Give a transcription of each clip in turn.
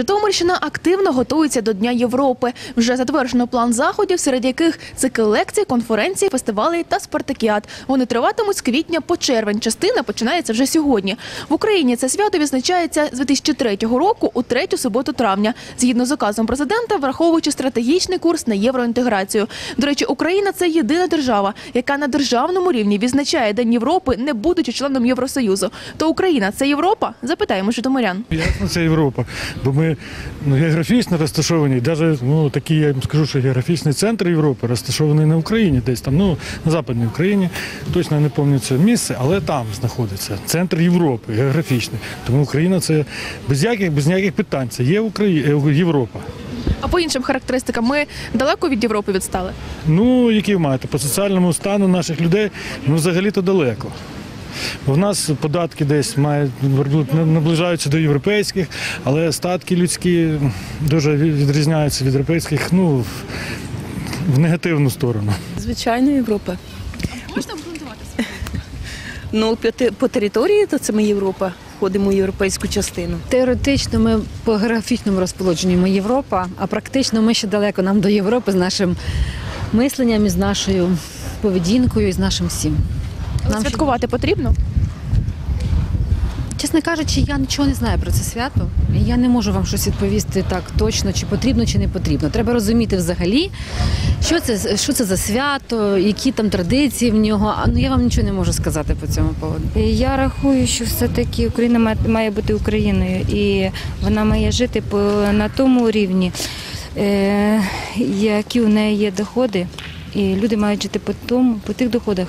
Житомирщина активно готується до Дня Європи. Вже затверджено план заходів, серед яких цикл лекцій, конференцій, фестивалей та спартакіад. Вони триватимуть з квітня по червень. Частина починається вже сьогодні. В Україні це свято відзначається з 2003 року у третю суботу травня, згідно з указом президента, враховуючи стратегічний курс на євроінтеграцію. До речі, Україна це єдина держава, яка на державному рівні відзначає День Європи, не будучи членом Євросоюзу. То Україна це Європа? Запитаємо житомирян. Ясно, це Європа, бо ми ну, географічно розташовані, навіть ну, такий, я вам скажу, що географічний центр Європи розташований на Україні, десь там, ну, на Западній Україні. Точно не пам'ятаю це місце, але там знаходиться центр Європи, географічний. Тому Україна це без яких, без ніяких питань. Це є Україна, Європа. А по іншим характеристикам ми далеко від Європи відстали. Ну, які ви маєте? По соціальному стану наших людей ну, взагалі-то далеко. Бо в нас податки десь мають наближаються до європейських, але статки людські дуже відрізняються від європейських ну, в- в негативну сторону. Звичайно, Європа. Можна обґрунтуватися? Ну, по території, то це ми Європа. Входимо в європейську частину. Теоретично ми по географічному розположенню ми Європа, а практично ми ще далеко нам до Європи з нашим мисленням, і з нашою поведінкою, і з нашим всім. Нам Святкувати потрібно? чесно кажучи, я нічого не знаю про це свято. Я не можу вам щось відповісти так точно, чи потрібно, чи не потрібно. Треба розуміти взагалі, що це, що це за свято, які там традиції в нього. А ну я вам нічого не можу сказати по цьому поводу. Я рахую, що все-таки Україна має бути Україною, і вона має жити по, на тому рівні, е, які у неї є доходи. І люди мають жити по тому, по тих доходах.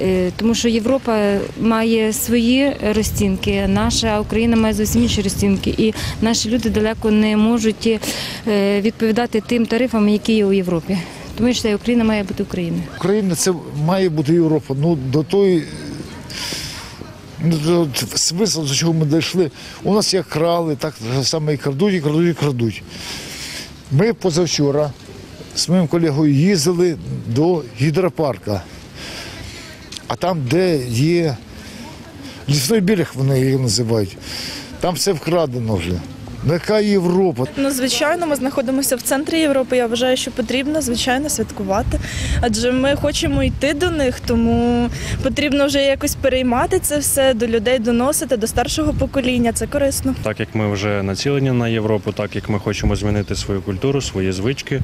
Е, тому що Європа має свої розцінки, наша Україна має зовсім інші розцінки. І наші люди далеко не можуть е, відповідати тим тарифам, які є у Європі. Тому що Україна має бути Україною. Україна це має бути Європа. Ну до тої. Ну, смисл, до чого ми дійшли. У нас як крали, так саме і крадуть, і крадуть, і крадуть. Ми позавчора з моїм колегою їздили до гідропарка. А там, де є лісний берег, вони її називають, там все вкрадено вже. Яка Європа? Ну, звичайно, ми знаходимося в центрі Європи. Я вважаю, що потрібно звичайно святкувати. Адже ми хочемо йти до них, тому потрібно вже якось переймати це все, до людей доносити, до старшого покоління. Це корисно. Так як ми вже націлені на Європу, так як ми хочемо змінити свою культуру, свої звички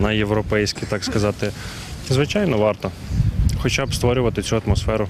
на європейські, так сказати, звичайно, варто хоча б створювати цю атмосферу.